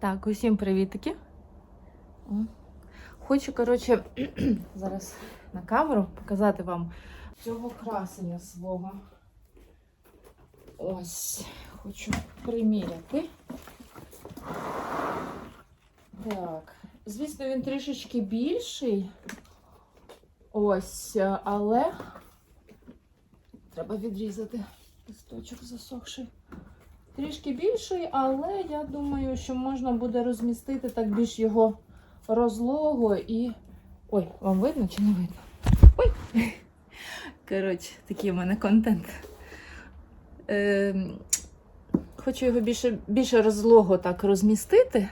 Так, усім привітики. Хочу, коротше, зараз на камеру показати вам цього красення свого. Ось, хочу приміряти. Так, звісно, він трішечки більший. Ось, але треба відрізати листочок засохший. Трішки більший, але я думаю, що можна буде розмістити так більш його розлого і. Ой, вам видно чи не видно? Ой! Коротше, такий у мене контент. Хочу його більше, більше розлого так розмістити.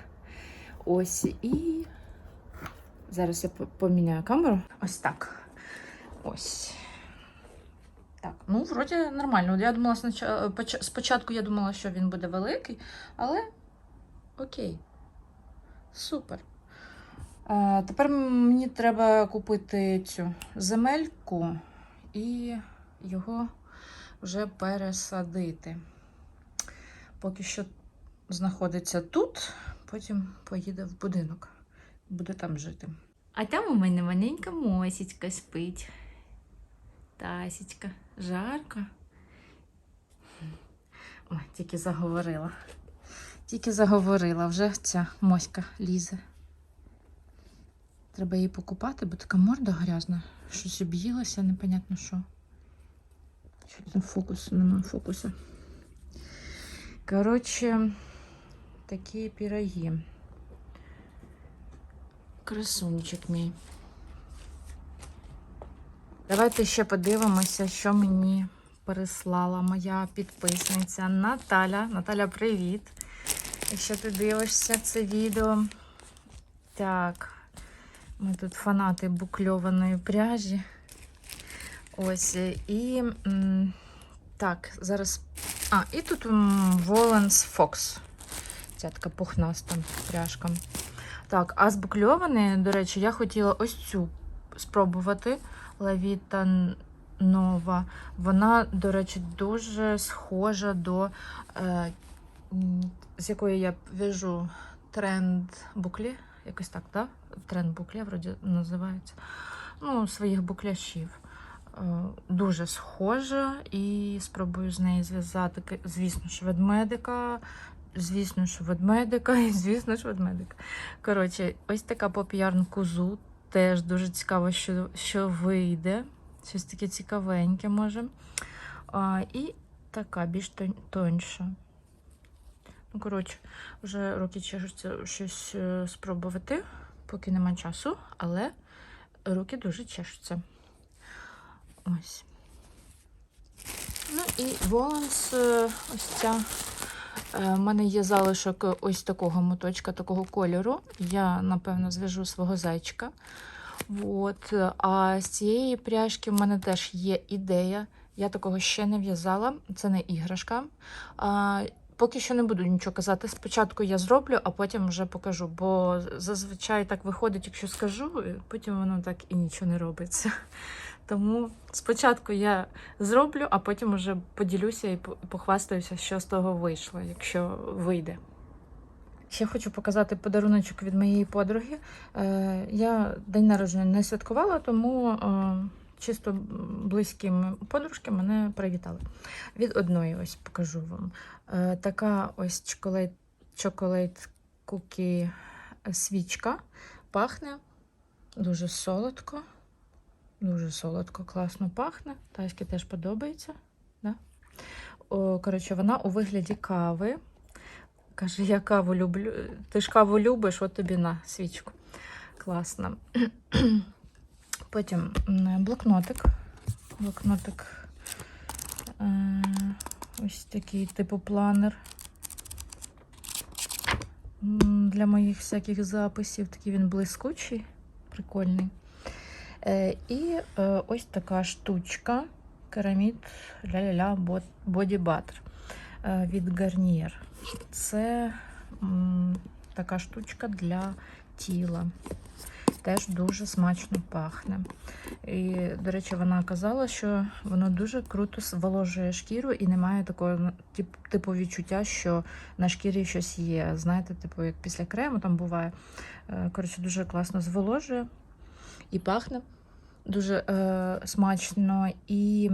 Ось і. Зараз я поміняю камеру. Ось так. Ось. Так, ну, вроді нормально. Я думала, спочатку я думала, що він буде великий, але окей. Супер. Е, тепер мені треба купити цю земельку і його вже пересадити. Поки що знаходиться тут, потім поїде в будинок, буде там жити. А там у мене маленька мосічка спить. Тасічка, жарко. Ой, тільки заговорила. Тільки заговорила, вже ця моська лізе. Треба її покупати, бо така морда грязна. Щось об'їлося, непонятно що. Що там фокус, нема фокусу. Коротше, такі піроги. Красунчик мій. Давайте ще подивимося, що мені переслала моя підписниця Наталя. Наталя, привіт! Якщо ти дивишся це відео. Так, ми тут фанати букльованої пряжі. Ось, і м, так, зараз. А, і тут Воланс Fox. Ця така пухнаста пряжка. Так, а з букльованої, до речі, я хотіла ось цю спробувати. Лавіта Нова. Вона, до речі, дуже схожа до, е, з якої я в'яжу тренд буклі. Якось так, так? Тренд буклі, вроді називається. Ну, своїх букляшів. Е, дуже схожа і спробую з неї зв'язати, звісно ж, ведмедика. Звісно ж, ведмедика, і звісно ж, ведмедика. Коротше, ось така попіярн кузу. Теж дуже цікаво, що, що вийде. Щось таке цікавеньке може. А, і така більш тон- тоньша. Ну, коротше, вже руки чешуться щось е, спробувати, поки нема часу, але руки дуже чешуться. Ось. Ну і воланс, е, ось ця. Е, У мене є залишок ось такого моточка, такого кольору. Я, напевно, зв'яжу свого зайчика. От. А з цієї пряжки в мене теж є ідея. Я такого ще не в'язала, це не іграшка. А, поки що не буду нічого казати. Спочатку я зроблю, а потім вже покажу. Бо зазвичай так виходить, якщо скажу, потім воно так і нічого не робиться. Тому спочатку я зроблю, а потім вже поділюся і похвастаюся, що з того вийшло, якщо вийде. Ще хочу показати подаруночок від моєї подруги. Е, я день народження не святкувала, тому е, чисто близькі подружки мене привітали. Від одної ось покажу вам. Е, така ось чоколад, чоколад кукі свічка. Пахне дуже солодко. Дуже солодко, класно пахне. Таськи теж подобається. Да? О, коротше, вона у вигляді кави. Каже, я каву люблю. Ти ж каву любиш, от тобі на свічку. Класно. Потім блокнотик. Блокнотик е, ось такий типу планер. Для моїх всяких записів. Такий він блискучий, прикольний. Е, і е, ось така штучка. Керамід ля-ля-ля Butter. е, від Garnier. Це така штучка для тіла. Теж дуже смачно пахне. І, до речі, вона казала, що воно дуже круто зволожує шкіру і немає такого ну, тип- типу відчуття, що на шкірі щось є. Знаєте, типу, як після крему там буває. Коротше, дуже класно зволожує і пахне. Дуже е, смачно і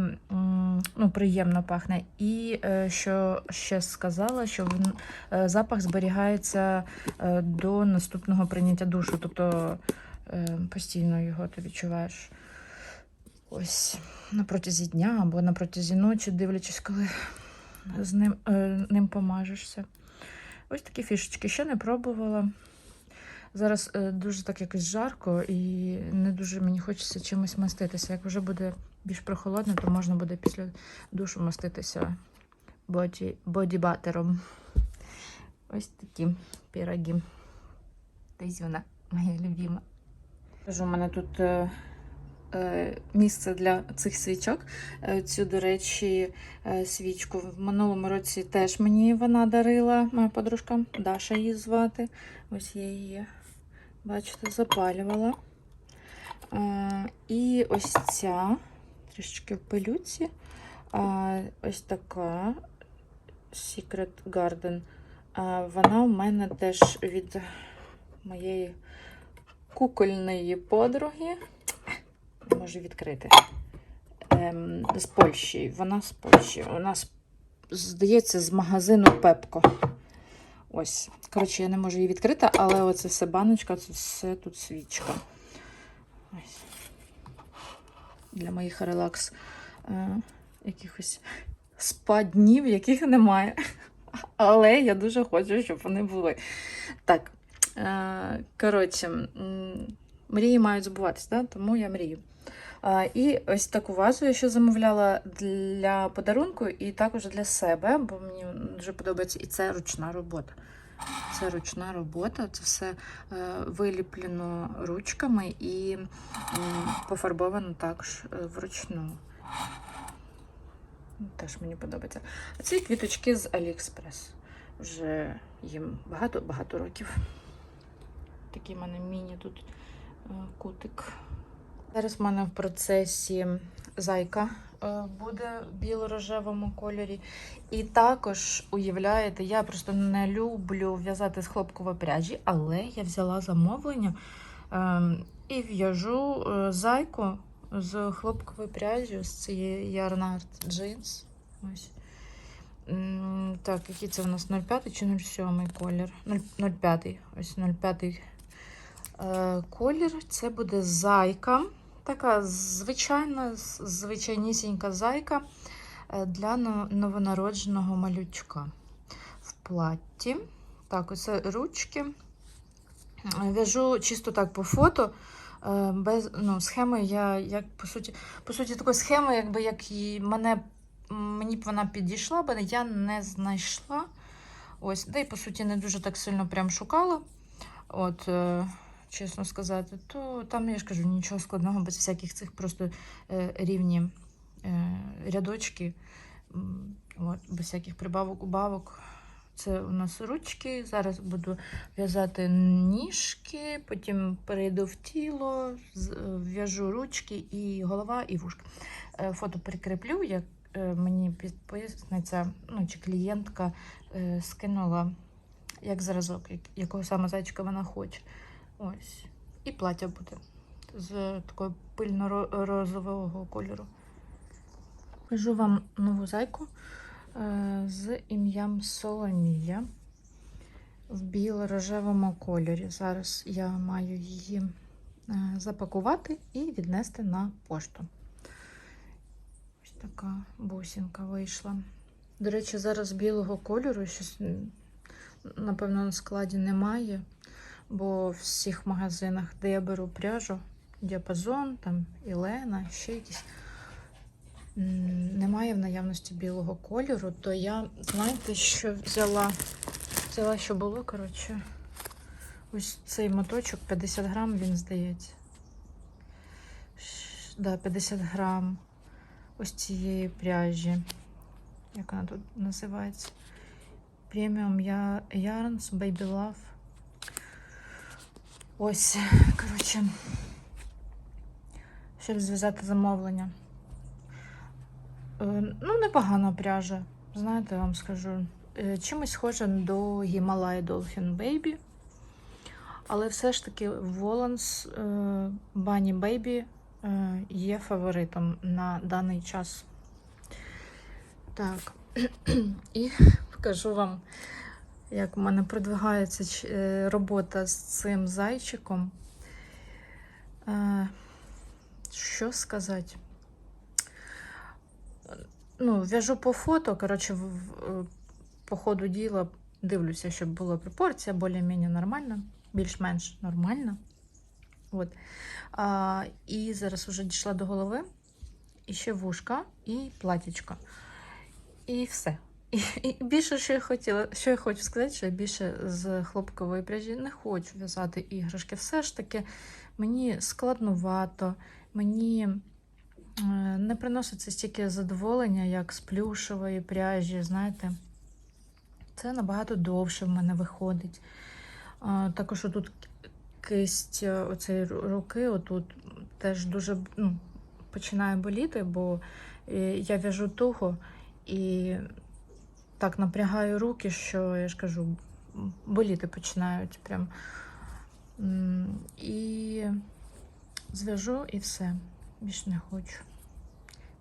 ну, приємно пахне. І е, що ще сказала, що він, е, запах зберігається е, до наступного прийняття душу. Тобто е, постійно його ти відчуваєш ось на протязі дня або на протязі ночі, дивлячись, коли з ним, е, ним помажешся. Ось такі фішечки ще не пробувала. Зараз е, дуже так якось жарко і не дуже мені хочеться чимось маститися. Як вже буде більш прохолодно, то можна буде після душу маститися боді, бодібатером. Ось такі піроги. Тезюна, моя любима. У мене тут е, е, місце для цих свічок. Цю, до речі, свічку в минулому році теж мені вона дарила, моя подружка Даша її звати. Ось я її, бачите, запалювала. І ось ця, трішечки в пилюці. Ось така Secret Garden. Вона у мене теж від моєї кукольної подруги. Можу відкрити. Ем, з Польщі. Вона з Польщі. Нас, здається, з магазину Пепко. Ось. Коротше, я не можу її відкрити, але оце все баночка, це все тут свічка. Ось. Для моїх релакс е, якихось спа-днів, яких немає. Але я дуже хочу, щоб вони були. Так. Е, коротше, мрії мають збуватися, да? тому я мрію. І ось таку вазу я ще замовляла для подарунку і також для себе, бо мені дуже подобається. І це ручна робота. Це ручна робота, це все е, виліплено ручками і пофарбовано також е, вручну. Теж мені подобається. А ці квіточки з Aliexpress. Вже їм багато-багато років. Такий в мене міні тут е, кутик. Зараз в мене в процесі зайка е, буде в біло-рожевому кольорі. І також, уявляєте, я просто не люблю в'язати з хлопкової пряжі, але я взяла замовлення е, і в'яжу е, зайку з хлопкової пряжі, з цієї Ярнард Jeans. Ось. Так, який це у нас 05 чи 07 колір? 0- 05. Ось 05 е, колір. Це буде зайка. Така звичайна, звичайнісінька зайка е, для новонародженого малючка в платті. Так, оце ручки. Е, В'яжу чисто так по фото. е, Без ну, схеми я як по суті, по суті, такої схеми, якби як і мене мені б вона підійшла, бо я не знайшла. Ось, да і по суті не дуже так сильно прям шукала. От, чесно сказати, то там я ж кажу, нічого складного, без всяких цих просто е, рівні е, рядочки, от, без всяких прибавок, убавок. Це у нас ручки. Зараз буду в'язати ніжки, потім перейду в тіло, е, в'яжу ручки і голова, і вушка. Фото прикріплю, як мені підписниця ну, чи клієнтка скинула як зразок, як- якого саме зайчика вона хоче. Ось. І плаття буде з такого пильно-розового кольору. Кажу вам нову зайку е, з ім'ям Соломія в біло-рожевому кольорі. Зараз я маю її е, запакувати і віднести на пошту. Ось така бусинка вийшла. До речі, зараз білого кольору щось, напевно, на складі немає, бо в всіх магазинах, де я беру пряжу, діапазон, там Ілена, ще якісь. Немає в наявності білого кольору, то я, знаєте, що взяла? Взяла, що було, коротше. Ось цей моточок 50 грам, він здається. Да, 50 грам ось цієї пряжі. як вона тут називається. Premium Yarns Baby Love. Ось, коротше, щоб зв'язати замовлення. Е, Ну, непогана пряжа. Знаєте, вам скажу. Е, Чимось схожа до Himalaya Dolphin Baby. Але все ж таки Воланс Baby е, є фаворитом на даний час. Так, і покажу вам, як у мене продвигається е, робота з цим зайчиком. Е, Що сказати? Ну, в'яжу по фото, коротше, в- в- по ходу діла дивлюся, щоб була пропорція більш-менш нормальна, більш-менш нормальна. От. А, і зараз вже дійшла до голови. І ще вушка, і платічко. І все. І, більше, що я хотіла, що я хочу сказати, що я більше з хлопкової пряжі не хочу в'язати іграшки. Все ж таки, мені складнувато, мені е, не приноситься стільки задоволення, як з плюшевої пряжі, знаєте. Це набагато довше в мене виходить. Також тут кисть е, оцеї руки, отут теж дуже ну, починає боліти, бо е, я в'яжу туго і так напрягаю руки, що я ж кажу, боліти починають прям. І зв'яжу і все. Більше не хочу.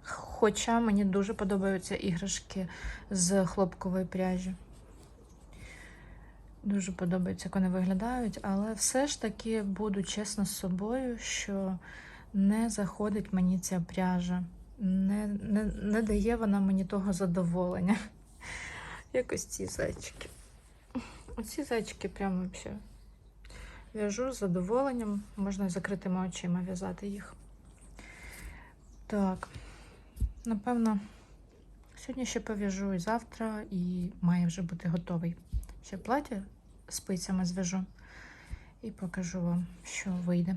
Хоча мені дуже подобаються іграшки з хлопкової пряжі. Дуже подобається, як вони виглядають, але все ж таки буду чесна з собою, що не заходить мені ця пряжа. Не, не, не дає вона мені того задоволення. Якось ці зайчики. Оці зайчики прямо взагалі. В'яжу з задоволенням, можна закритими очима в'язати їх. Так, напевно, сьогодні ще пов'яжу і завтра, і має вже бути готовий. Ще плаття спицями зв'яжу і покажу вам, що вийде.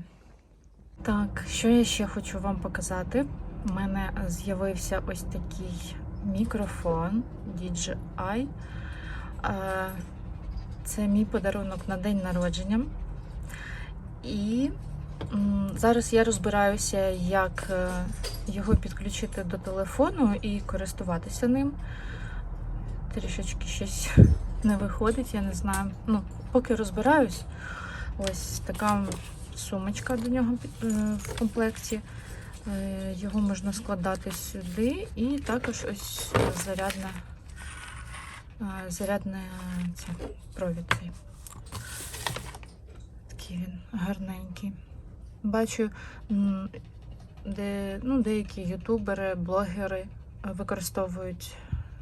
Так, що я ще хочу вам показати? У мене з'явився ось такий мікрофон DJI. Це мій подарунок на день народження. І зараз я розбираюся, як е, його підключити до телефону і користуватися ним. Трішечки щось не виходить, я не знаю. Ну, поки розбираюсь, ось така сумочка до нього е, в комплекті. Е, Його можна складати сюди, і також ось зарядна, е, зарядна ця, провід цей. Такий він гарненький. Бачу, де, ну, деякі ютубери, блогери е, використовують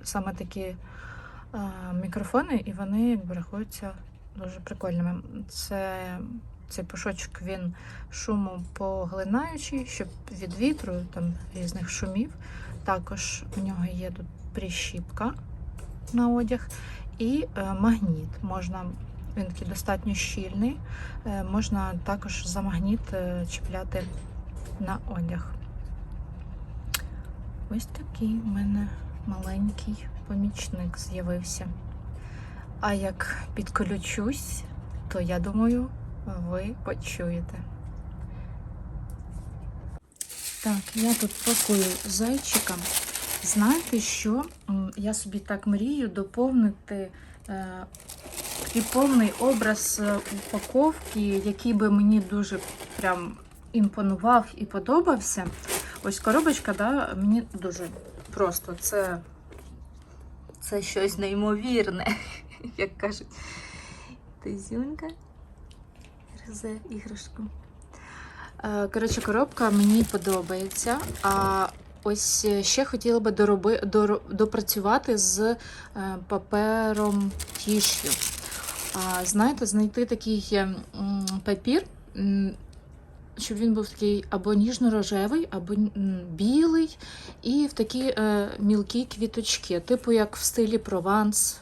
саме такі мікрофони, і вони якби рахуються дуже прикольними. Це цей пушочок він шумопоглинаючий, щоб від вітру, там різних шумів. Також у нього є тут прищіпка на одяг і е, магніт. Можна, він такий достатньо щільний, е, можна також за магніт е, чіпляти на одяг. Ось такий у мене маленький помічник з'явився. А як підключусь, то я думаю, ви почуєте. Так, я тут пакую зайчика. Знаєте що? Я собі так мрію доповнити е, такий повний образ е, упаковки, який би мені дуже прям імпонував і подобався. Ось коробочка, да, мені дуже просто. Це, це щось неймовірне, як кажуть. Тизюнька гризе іграшку. Е, Коротше, коробка мені подобається. А ось ще хотіла би дороби, доро- допрацювати з е, папером тіш'ю. Знаєте, знайти такий папір, щоб він був такий або ніжно-рожевий, або білий, і в такі е, мілкі квіточки, типу як в стилі Прованс.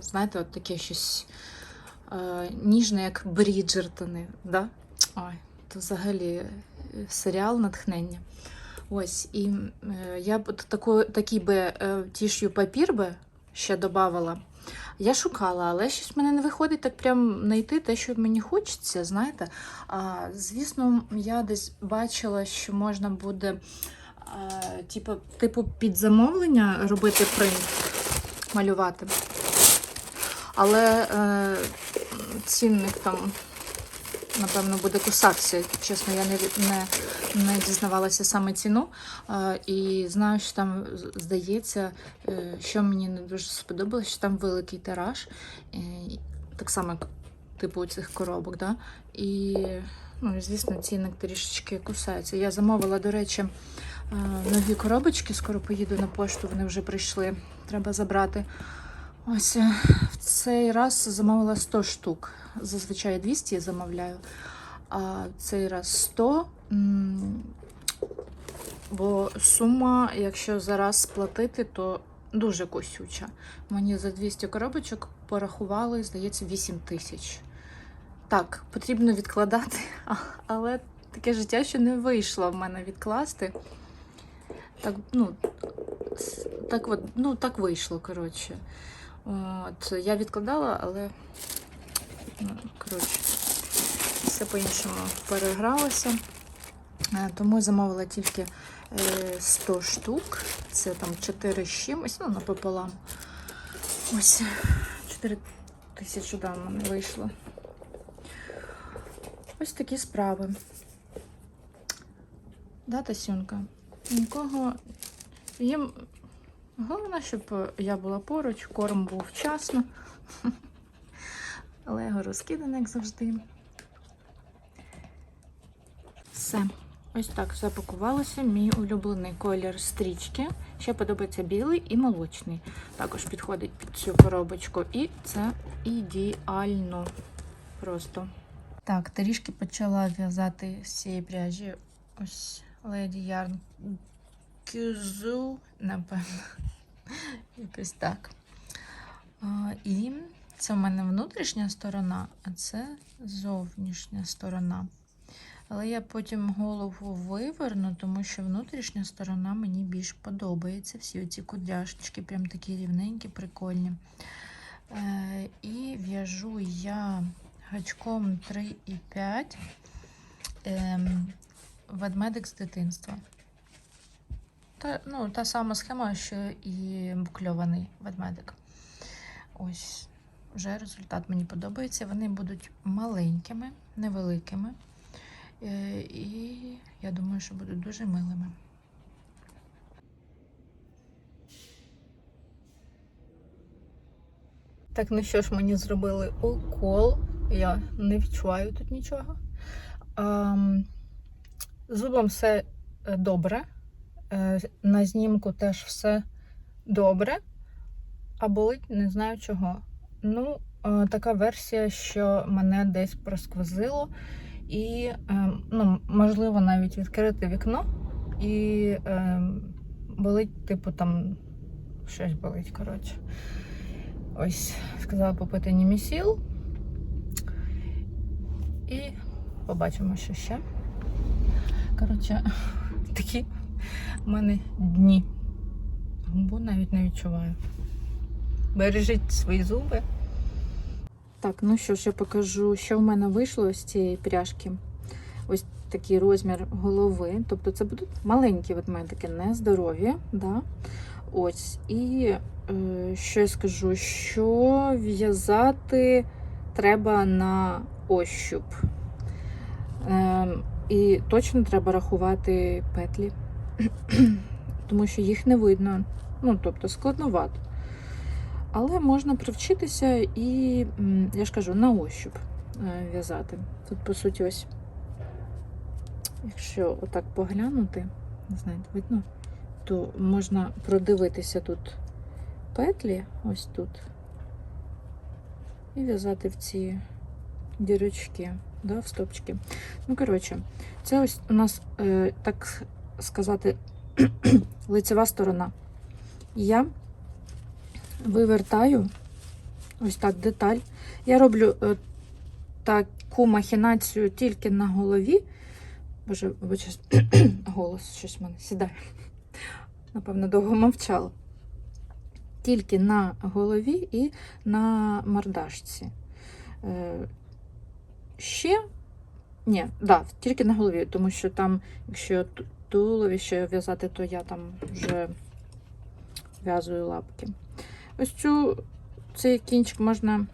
Знаєте, от таке щось е, ніжне, як Бріджертони. Да? Ой, то взагалі е, серіал натхнення. Ось, і е, я б таку, такий би е, тіш'ю папір би ще додавала. Я шукала, але щось в мене не виходить так прям знайти те, що мені хочеться, знаєте. А, звісно, я десь бачила, що можна буде а, типу, типу під замовлення робити принт, малювати. Але е, цінник там, напевно, буде кусатися. Чесно, я не, не, не дізнавалася саме ціну. І знаю, що там здається, е, що мені не дуже сподобалось, що там великий тираж. Так само, типу цих коробок. Да? І, ну, звісно, цінник трішечки кусається. Я замовила, до речі, е, нові коробочки. Скоро поїду на пошту, вони вже прийшли. Треба забрати. Ось в цей раз замовила 100 штук. Зазвичай 200 я замовляю, а цей раз 100. Бо сума, якщо зараз сплатити, то дуже косюча. Мені за 200 коробочок порахували, здається, 8 тисяч. Так, потрібно відкладати, але таке життя, що не вийшло в мене відкласти. Так, ну, так, от, ну, так вийшло, коротше. От, я відкладала, але ну, коротше, все по-іншому перегралося. Е, Тому замовила тільки е, 100 штук. Це там 4 з чимось, ну, напополам. Ось 4 тисячі да, мене вийшло. Ось такі справи. Да, Тасюнка? Нікого їм Головне, щоб я була поруч, корм був вчасно. Лего розкидане, як завжди. Все. Ось так запакувалося. Мій улюблений колір стрічки. Ще подобається білий і молочний. Також підходить під цю коробочку. І це ідеально. Просто. Так, трішки почала в'язати з цієї пряжі. Ось Lady Yarn Кюзу, напевно. Якось так. І це в мене внутрішня сторона, а це зовнішня сторона. Але я потім голову виверну, тому що внутрішня сторона мені більш подобається. Всі оці кудряшечки, прям такі рівненькі, прикольні. Е, і в'яжу я гачком 3,5 ем, ведмедик з дитинства. Та, ну, та сама схема, що і букльований ведмедик. Ось, вже результат мені подобається. Вони будуть маленькими, невеликими. Е, І я думаю, що будуть дуже милими. Так, ну що ж, мені зробили укол. Я не відчуваю тут нічого. Зубом все е, добре. Е, На знімку теж все добре, а болить не знаю чого. Ну, е, така версія, що мене десь просквозило, і, е, ну, можливо, навіть відкрити вікно, і болить, типу, там щось болить, коротше. Ось, сказала попити німісіл. І побачимо, що ще. Коротше, такі у мене дні. Губу навіть не відчуваю. Бережіть свої зуби. Так, ну що ж, я покажу, що в мене вийшло з цієї пряжки. Ось такий розмір голови. Тобто це будуть маленькі ведмедики, не здорові. Да? Ось. І е, що я скажу, що в'язати треба на ощуп. Е, і точно треба рахувати петлі, тому що їх не видно. Ну, тобто складновато. Але можна привчитися і, я ж кажу, на ощуп е, в'язати. Тут, по суті, ось, якщо отак поглянути, не знаю, видно, то можна продивитися тут петлі, ось тут, і в'язати в ці дірочки, да, в стопчики. Ну, коротше, це ось у нас, е, так сказати, лицева сторона. Я вивертаю ось так деталь. Я роблю е, таку махінацію тільки на голові, Боже, вибачте, голос щось в мене сідає. Напевно, довго мовчала. Тільки на голові і на мордашці. Е, Ще ні, да, тільки на голові, тому що там, якщо туловище в'язати, то я там вже в'язую лапки. Ось цю цей кінчик можна.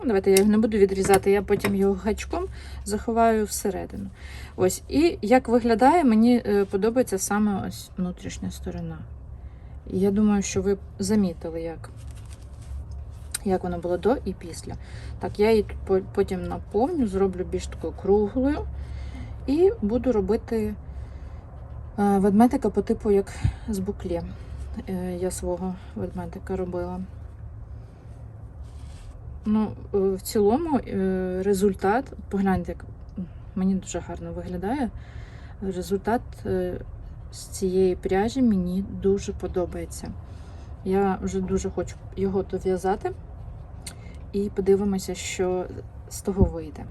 Ну, Давайте я його не буду відрізати, я потім його гачком заховаю всередину. Ось, і як виглядає, мені е, подобається саме ось внутрішня сторона. І я думаю, що ви замітили, як, як воно було до і після. Так, я її потім наповню, зроблю більш такою круглою. І буду робити е, ведмедика по типу, як з букле. Е, Я свого ведмедика робила. Ну, е, в цілому результат, погляньте, як мені дуже гарно виглядає. Результат з цієї пряжі мені дуже подобається. Я вже дуже хочу його дов'язати і подивимося, що з того вийде.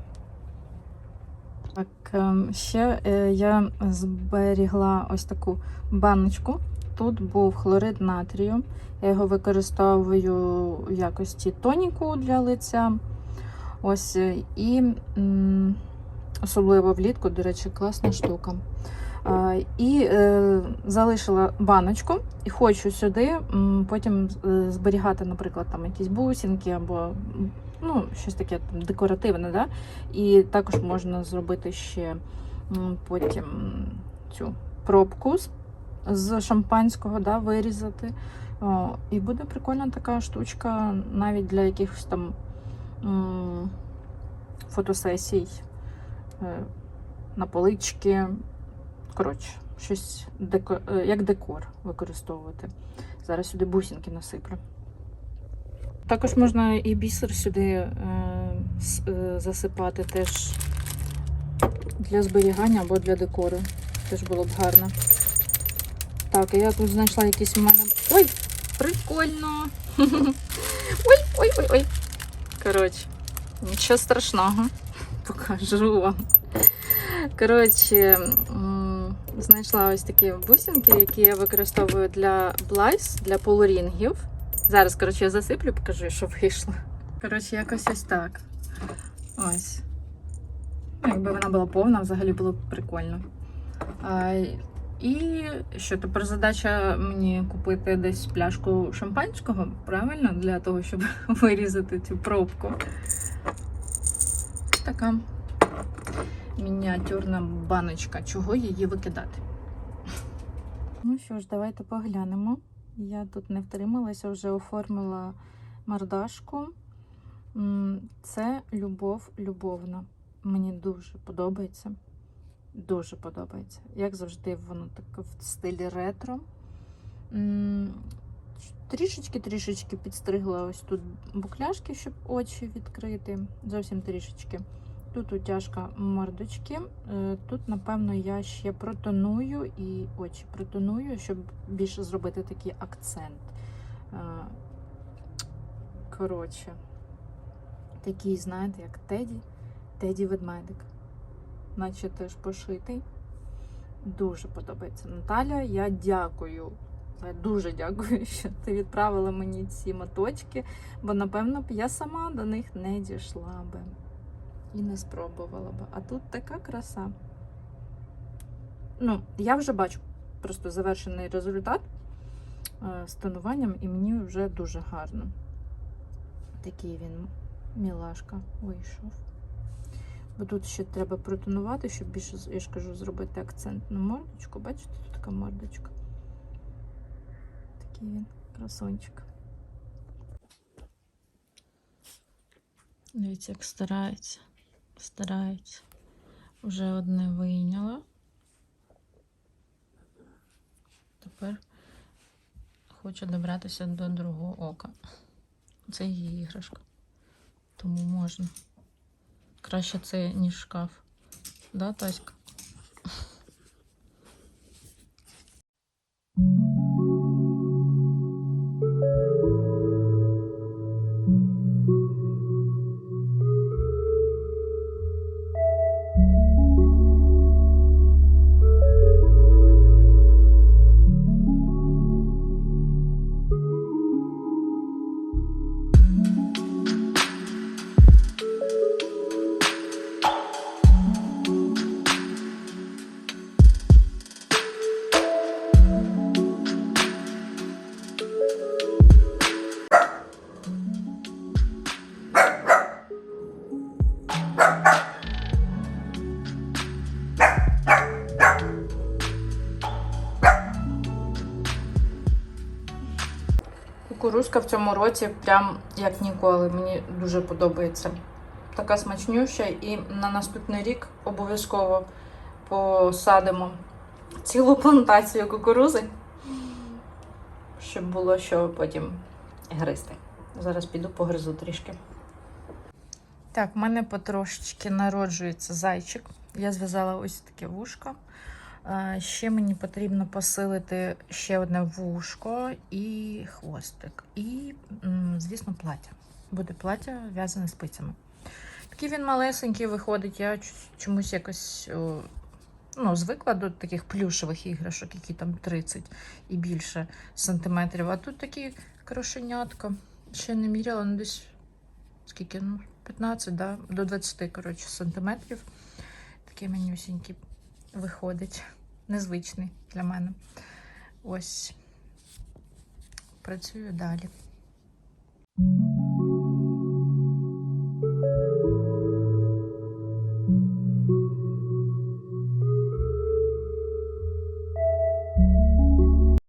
Так, ем, ще е, я зберігла ось таку баночку. Тут був хлорид натрію. Я його використовую в якості тоніку для лиця. Ось, е, і особливо влітку, до речі, класна штука. І е, залишила баночку і хочу сюди потім е, зберігати, наприклад, там якісь бусинки або ну, щось таке декоративне. Да? І також можна зробити ще потім цю пробку з, з шампанського, да, вирізати. О, і буде прикольна така штучка навіть для якихось там фотосесій е, на полички. Коротше, щось деко, е, як декор використовувати. Зараз сюди бусинки насиплю. Також можна і бісер сюди е, е, засипати теж для зберігання або для декору. Теж було б гарно. Так, я тут знайшла якісь у мене. Ой! Прикольно! Ой, ой, ой, ой. Коротше, нічого страшного. Покажу вам. Коротше, знайшла ось такі бусинки, які я використовую для блайс, для полурінгів. Зараз, коротше, я засиплю, покажу, що вийшло. Коротше, якось ось так. Ось. Ну, Якби вона була повна, взагалі було б прикольно. А, і що тепер задача мені купити десь пляшку шампанського, правильно? Для того, щоб вирізати цю пробку. Така мініатюрна баночка. Чого її викидати? Ну що ж, давайте поглянемо. Я тут не втрималася, вже оформила мордашку. Це любов любовна. Мені дуже подобається. Дуже подобається. Як завжди, воно таке в стилі ретро. Трішечки-трішечки підстригла ось тут букляшки, щоб очі відкрити. Зовсім трішечки. Тут утяжка мордочки. Е, Тут, напевно, я ще протоную і очі протоную, щоб більше зробити такий акцент. Е, Коротше, такий, знаєте, як Теді, Теді ведмедик. Наче теж пошитий. Дуже подобається. Наталя, я дякую. Я дуже дякую, що ти відправила мені ці моточки, бо, напевно, я сама до них не дійшла би і не спробувала би. А тут така краса. Ну, я вже бачу просто завершений результат е, з тонуванням, і мені вже дуже гарно. Такий він мілашка вийшов. Бо тут ще треба протонувати, щоб більше, я ж кажу, зробити акцент на мордочку. Бачите, тут така мордочка. Такий він красончик. Дивіться, як старається. Старається. Вже одне вийняла. Тепер хочу добратися до другого ока. Це її іграшка. Тому можна. Краще це, ніж шкаф. Да, Таська? Кукурузка в цьому році прям як ніколи. Мені дуже подобається. Така смачнюща, і на наступний рік обов'язково посадимо цілу плантацію кукурузи, щоб було що потім гризти. Зараз піду погризу трішки. Так, в мене потрошечки народжується зайчик. Я зв'язала ось таке вушко. Ще мені потрібно посилити ще одне вушко і хвостик. І, звісно, плаття. Буде плаття в'язане спицями. Такий він малесенький виходить. Я чомусь якось ну, звикла до таких плюшевих іграшок, які там 30 і більше сантиметрів. А тут такі крошенятка. Ще не міряла, ну десь скільки? Ну, 15 да? до 20 коротше, сантиметрів. Такий манюсінький виходить. Незвичний для мене. Ось. Працюю далі.